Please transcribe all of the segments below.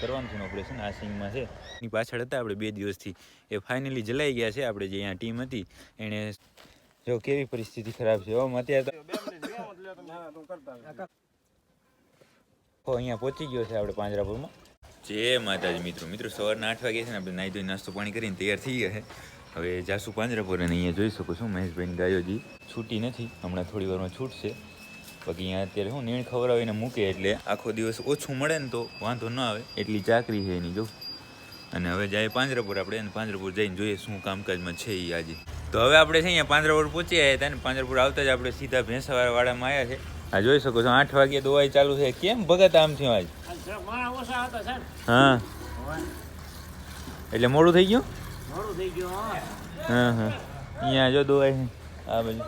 કરવાનું છે ઓપરેશન આ સિંગમાં છે. એની પાછળ હતા આપણે બે દિવસથી. એ ફાઇનલી જલાઈ ગયા છે આપણે જે અહીંયા ટીમ હતી. એણે જો કેવી પરિસ્થિતિ ખરાબ છે. ઓમ અત્યારે તો તો અહીંયા પહોંચી ગયો છે આપણે પાંજરાપુરમાં. જય માતાજી મિત્રો મિત્રો સવારના આઠ વાગે છે ને આપણે નાહી ધોઈ નાસ્તો પાણી કરીને તૈયાર થઈ ગયા છે. હવે જાસુ પાંજરાપુર અને અહીંયા જોઈ શકો છો મહેશભાઈની ગાયોજી. છૂટી નથી. હમણાં થોડી વારમાં છૂટશે. બાકી અહીંયા અત્યારે શું નીણ ખવડાવીને મૂકે એટલે આખો દિવસ ઓછું મળે ને તો વાંધો ન આવે. એટલી ચાકરી છે એની જો. અને હવે જાય પાંજરાપુર આપણે અને પાંજરાપુર જઈને જોઈએ શું કામકાજમાં છે એ આજે. તો હવે આપણે છે અહીંયા પાંજરાપુર પહોંચી આવ્યા હતા ને પાંજરાપુર આવતા જ આપણે સીધા ભેંસાવાળા વાડામાં આવ્યા છે. આ જોઈ શકો છો આઠ વાગે દવાઈ ચાલુ છે. કેમ ભગત આમ થયું આજ? હા. એટલે મોડું થઈ ગયું? મોડું થઈ ગયું હા. હા અહીંયા જો દવાઈ આ બાજુ.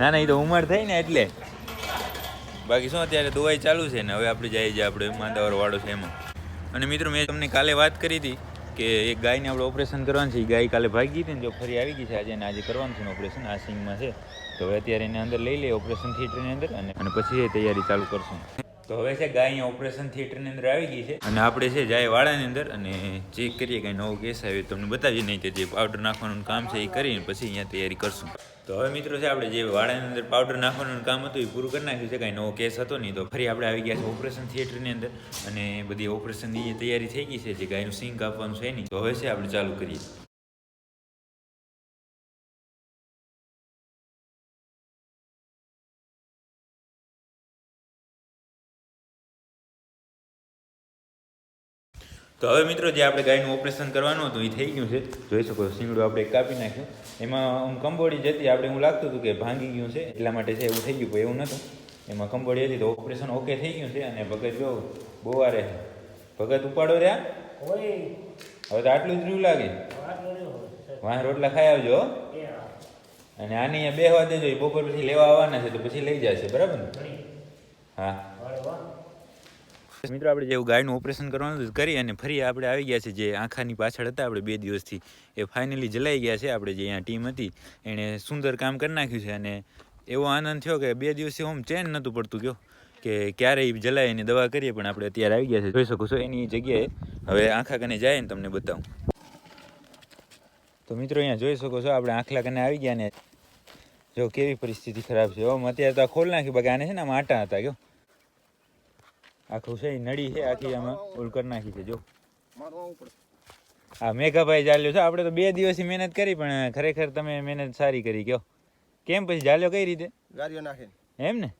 ના ના એ તો ઉંમર થઈ ને એટલે. બાકી શું અત્યારે દવાઈ ચાલુ છે ને, હવે આપણે જઈએ જે આપણે માંદાવર વાળો છે એમાં. અને મિત્રો, મેં તમને કાલે વાત કરી હતી કે એક ગાયને આપણે ઓપરેશન કરવાનું છે એ ગાય કાલે ભાગી હતી ને, જો ફરી આવી ગઈ છે, આજે આજે કરવાનું છે ઓપરેશન, આ સિંગમાં છે. તો હવે અત્યારે એને અંદર લઈ લઈએ ઓપરેશન થિયેટરની અંદર અને પછી એ તૈયારી ચાલુ કરશું. તો હવે છે ગાય અહીંયા ઓપરેશન થિયેટરની અંદર આવી ગઈ છે. અને આપણે છે જાય વાળાની અંદર અને ચેક કરીએ કાંઈ નવો કેસ આવ્યો તમને બતાવીએ, નહીં કે જે પાવડર નાખવાનું કામ છે એ કરીને પછી અહીંયા તૈયારી કરશું. તો હવે મિત્રો છે આપણે જે વાળાની અંદર પાવડર નાખવાનું કામ હતું એ પૂરું કરી નાખ્યું છે, કાંઈ નવો કેસ હતો નહીં તો ફરી આપણે આવી ગયા છે ઓપરેશન થિયેટરની અંદર અને બધી ઓપરેશનની તૈયારી થઈ ગઈ છે, જે ગાયનું સિંક આપવાનું છે નહીં તો હવે છે આપણે ચાલુ કરીએ. તો હવે મિત્રો જે આપણે ગાયનું ઓપરેશન કરવાનું હતું એ થઈ ગયું છે. જોઈ શકો શીંગડું આપણે કાપી નાખ્યું. એમાં આમ કંબોડી જતી આપણે એવું લાગતું હતું કે ભાંગી ગયું છે એટલા માટે છે એવું થઈ ગયું પણ એવું નહોતું. એમાં કંબોડી હતી તો ઓપરેશન ઓકે થઈ ગયું છે અને ભગત જો બહુ વારે ભગત ઉપાડો રહ્યા હવે તો આટલું જ રહ્યું લાગે. વાહ રોટલા ખાઈ આવજો હો. અને આની અહીંયા બેહવા દેજો એ બપોર પછી લેવા આવવાના છે તો પછી લઈ જશે બરાબર ને? હા. મિત્રો, આપણે જેવું ગાયનું ઓપરેશન કરવાનું કરી અને ફરી આપણે આવી ગયા છે જે આંખાની પાછળ હતા આપણે બે દિવસથી. એ ફાઇનલી જલાઈ ગયા છે આપણે જે અહીંયા ટીમ હતી. એણે સુંદર કામ કરી નાખ્યું છે અને એવો આનંદ થયો કે બે દિવસથી હું ચેન નહોતું પડતું, કયો. કે ક્યારે ઈ જલાય એની દવા કરીએ પણ આપણે અત્યારે આવી ગયા છે જોઈ શકો છો, એની જગ્યાએ હવે આંખા કને જાય ને તમને બતાવું. તો મિત્રો, અહીંયા જોઈ શકો છો, આપણે આંખલા કને આવી ગયા ને. જો કેવી પરિસ્થિતિ ખરાબ છે. ઓમ, અત્યારે તો ખોલ નાખ્યું, બાકી આને છે ને આમ આટા હતા, કયો. આખું છે નડી નળી છે આખી આમાં ઓલ કરી નાખી છે જો. હા મેઘાભાઈ ચાલ્યો છે આપણે તો બે દિવસથી મહેનત કરી પણ ખરેખર તમે મહેનત સારી કરી કયો. કેમ પછી ચાલ્યો કઈ રીતે? ગાડીઓ નાખે એમ ને?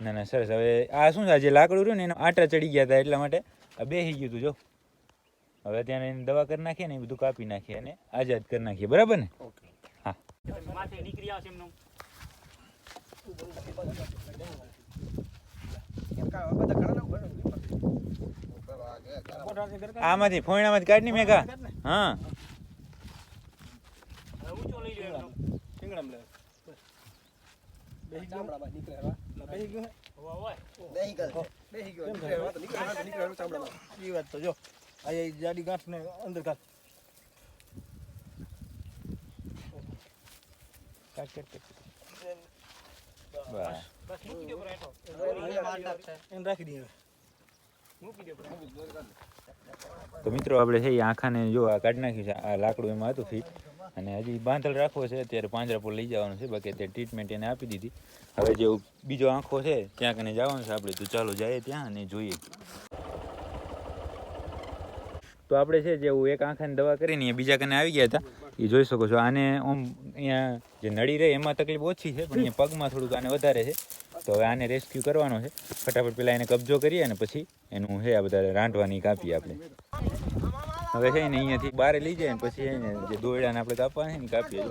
ના ના સરસ. હવે આ શું છે આ જે લાકડું રહ્યું ને એના આટા ચડી ગયા હતા એટલા માટે આ બેસી ગયું હતું જો. હવે ત્યાં એની દવા કરી નાખીએ ને એ બધું કાપી નાખીએ અને આઝાદ કરી નાખીએ. બરાબર ને? ઓકે. હા. નીકળી આવશે એમનું. આમાંથી ફોઈણામાંથી કાઢની મેઘા હા હવે ઊંચો લઈ લ્યો એમનો ચામડામાં નીકળે હવે. હોવા હોય બેહી ગયો બેહી ગયો નીકળે હવે તો નીકળે હવે તો નીકળે હવે ચામડામાં એ વાત તો જો આ એ જાડી ગાંઠ ને અંદર કાઢ કાઢ કાઢ કાઢ બસ બસ મૂકી દો બરાબર હેઠો. એને રાખી દઈએ હવે મૂકી દો બરાબર તો મિત્રો આપણે છે એ આંખાને જો આ કાઢી નાખ્યું છે આ લાકડું એમાં હતું ફીટ. અને હજી બાંધલ રાખવો છે અત્યારે પાંજરા પર લઈ જવાનું છે બાકી અત્યારે ટ્રીટમેન્ટ એને આપી દીધી. હવે જે બીજો આંખો છે ત્યાં કને જવાનું છે આપણે. તો ચાલો જઈએ ત્યાં અને જોઈએ. તો આપણે છે જેવું એક આંખાની દવા કરીને બીજા કને આવી ગયા હતા. એ જોઈ શકો છો. આને આમ અહીંયા જે નડી રહે એમાં તકલીફ ઓછી છે, પણ અહીંયા પગમાં થોડુંક આને વધારે છે. તો હવે આને રેસ્ક્યુ કરવાનો છે. ફટાફટ પેલા એને કબજો કરીએ અને પછી એનું છે આ બધા રાંધવાની કાપીએ આપણે. હવે છે ને અહીંયાથી બહાર લઈ જાય ને પછી એને જે દોયડાને આપણે કાપવાના છે ને કાપીએ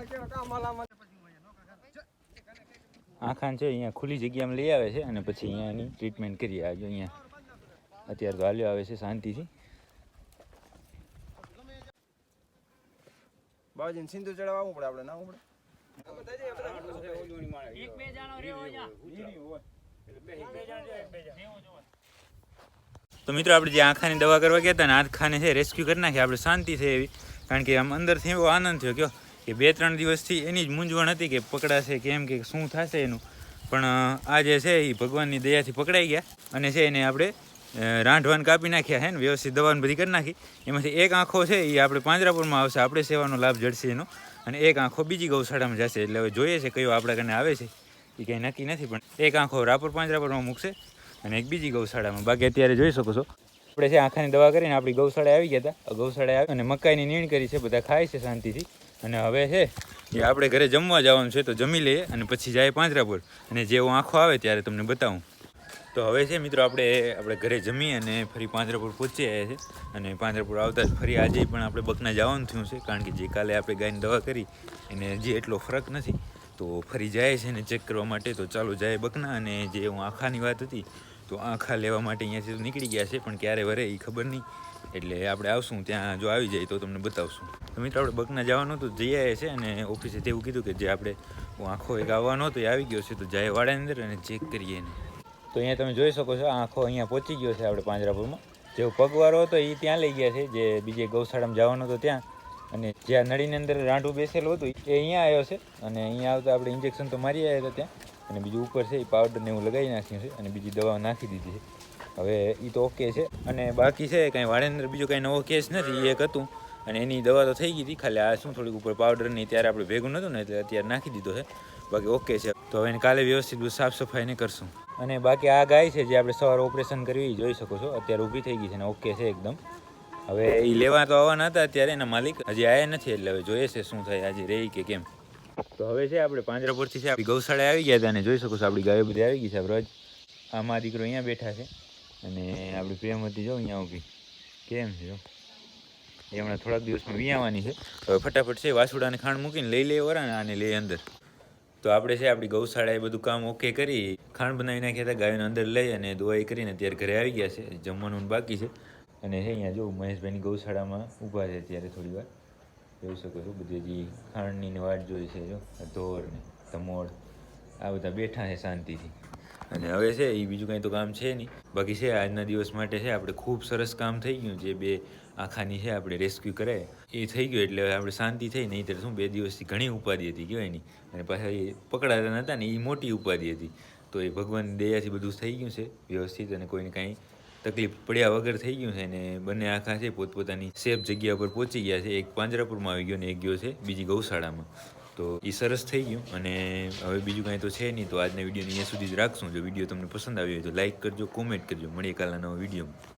આખાન છે અહીંયા ખુલ્લી જગ્યામાં લઈ આવે છે અને પછી અહીંયા એની ટ્રીટમેન્ટ કરીએ આજે અહીંયા અત્યારે તો હાલ્યો આવે છે શાંતિથી. બાબાજીને સિંધુ ચડાવવા આવવું પડે આપણે ના આવવું એક બે જણો રહેવો અહીંયા. બે જણ જો, એક બે જણ. તો મિત્રો આપણે જે આંખાની દવા કરવા ગયા હતા ને આંખાને છે રેસ્ક્યુ કરી નાખી. આપણે શાંતિ છે એવી. કારણ કે આમ અંદરથી એવો આનંદ થયો. કયો? કે બે ત્રણ દિવસથી એની જ મૂંઝવણ હતી કે પકડાશે કેમ કે શું થશે એનું. પણ આ જે છે એ ભગવાનની દયાથી પકડાઈ ગયા. અને છે એને આપણે અ, રાંધવાન કાપી નાખ્યા છે ને વ્યવસ્થિત દવાને બધી કરી નાખી. એમાંથી એક આંખો છે એ આપણે પાંજરાપુરમાં આવશે આપણે સેવાનો લાભ જડશે એનો. અને એક આંખો બીજી ગૌશાળામાં જશે એટલે હવે જોઈએ છે કયો આપણા કને આવે છે. એ કંઈ નક્કી નથી પણ એક આંખો રાપર પાંજરાપુરમાં મૂકશે અને એક બીજી ગૌશાળામાં. બાકી અત્યારે જોઈ શકો છો. આપણે છે આંખાની દવા કરીને આપણી ગૌશાળાએ આવી ગયા હતા. ગૌશાળાએ આવી અને મકાઈની નીણ કરી છે બધા ખાય છે શાંતિથી. અને હવે છે એ આપણે ઘરે જમવા જવાનું છે તો જમી લઈએ અને પછી જાય પાંજરાપુર. અને જેવો આંખો આવે ત્યારે તમને બતાવું. તો હવે છે મિત્રો આપણે આપણે ઘરે જમી અને ફરી પાંજરાપુર પહોંચી આવ્યા છે. અને પાંજરાપુર આવતા જ ફરી આજે પણ આપણે બકના જવાનું થયું છે, કારણ કે જે કાલે આપણે ગાયની દવા કરી, એને હજી એટલો ફરક નથી. તો ફરી જાય છે ને ચેક કરવા માટે, તો ચાલો જાય બકના. અને જે હું આંખાની વાત હતી, તો આંખા લેવા માટે અહીંયાથી નીકળી ગયા છે, પણ ક્યારે વરે એ ખબર નહીં. એટલે આપણે આવશું, ત્યાં જો આવી જાય તો તમને બતાવશું. તો મિત્રો આપણે બકના જવાનું હતું, જઈ આવ્યા છે અને ઓફિસે તેવું કીધું કે જે આપણે આંખો એક આવવાનો હતો, એ આવી ગયો છે, તો જાય વાડાની અંદર અને ચેક કરીએ એને. તો અહીંયા તમે જોઈ શકો છો આંખો અહીંયા પહોંચી ગયો છે આપણે પાંજરાપુરમાં. જેવો પગવારો હતો એ ત્યાં લઈ ગયા છે, જે બીજે ગૌશાળામાં જવાનો હતો ત્યાં. અને જ્યાં નળીની અંદર રાંઢું બેસેલું હતું, એ અહીંયા આવ્યો છે. અને અહીંયા આવતા આપણે ઇન્જેક્શન તો મારી આવ્યા હતા ત્યાં. અને બીજું ઉપર છે એ પાવડર ને એવું લગાવી નાખ્યું છે અને બીજી દવા નાખી દીધી છે. હવે એ તો ઓકે છે. અને બાકી છે કાંઈ વાળેન્દ્ર બીજો કાંઈ નવો કેસ નથી એ એક હતું. અને એની દવા તો થઈ ગઈ હતી, ખાલી આ શું થોડીક ઉપર પાવડરની ત્યારે આપણે ભેગું નહોતું ને એટલે અત્યારે નાખી દીધો છે. બાકી ઓકે છે. તો હવે કાલે વ્યવસ્થિત સાફ સાફ સફાઈને કરશું. અને બાકી આ ગાય છે જે આપણે સવારે ઓપરેશન કર્યું એ જોઈ શકો છો. અત્યારે ઊભી થઈ ગઈ છે ને ઓકે છે એકદમ. હવે એ લેવા તો આવવાના હતા અત્યારે એના માલિક. હજી આવ્યા નથી એટલે હવે જોઈએ છે શું થાય, આજે રહી કે કેમ. તો હવે છે આપણે પાંજરાપુરથી છે, આપણી ગૌશાળા આવી ગયા હતા અને જોઈ શકો છો આપણી ગાયો બધી આવી ગઈ છે રોજ. આ મારા દીકરો અહીંયા બેઠા છે અને આપણી પ્રેમવતી જો અહીંયા ઊભી. કેમ છે જો? એ હમણાં થોડાક દિવસમાં વિયાવાની છે. હવે ફટાફટ છે, વાસુડાને ખાંડ મૂકીને લઈ લે વરાને, આને લઈ અંદર. તો આપણે છે, આપણી ગૌશાળા એ બધું કામ ઓકે કરી, ખાંડ બનાવી નાખ્યા હતા, ગાયોને અંદર લઈ અને દવાઈ કરીને અત્યારે ઘરે આવી ગયા છે, જમવાનું બાકી છે. અને છે, અહીંયા જો મહેશભાઈની ગૌશાળામાં ઊભા છે અત્યારે થોડી વાર. જોઈ શકો છો બધી હજી ખાંડની વાટ જોઈ છે, જો ધોર ને ધમોડ આ બધા બેઠા છે શાંતિથી. અને હવે છે એ બીજું કાંઈ તો કામ છે નહીં. બાકી છે, આજના દિવસ માટે છે, આપણે ખૂબ સરસ કામ થઈ ગયું જે બે આખાની છે, આપણે રેસ્ક્યુ કરાય. એ થઈ ગયું એટલે આપણે શાંતિ થઈ નહીં શું, બે દિવસથી ઘણી ઉપાધિ હતી, કહેવાય નહીં. અને પાછા એ પકડાતા નહોતા ને એ મોટી ઉપાધિ હતી. તો એ ભગવાનની દયાથી બધું થઈ ગયું છે, વ્યવસ્થિત અને કોઈને કાંઈ તકલીફ પડ્યા વગર થઈ ગયું છે અને બંને આખા છે, પોતપોતાની સેફ જગ્યા પર પહોંચી ગયા છે. એક પાંજરાપુરમાં આવી ગયો ને, એક ગયો છે, બીજી ગૌશાળામાં. તો એ સરસ થઈ ગયું. અને હવે બીજું કાંઈ તો છે નહીં, તો આજના વિડીયોને અહીંયા સુધી જ રાખશું. જો વીડિયો તમને પસંદ આવ્યો હોય તો લાઇક કરજો, કોમેન્ટ કરજો. મળીએ કાલના નવા વિડીયોમાં.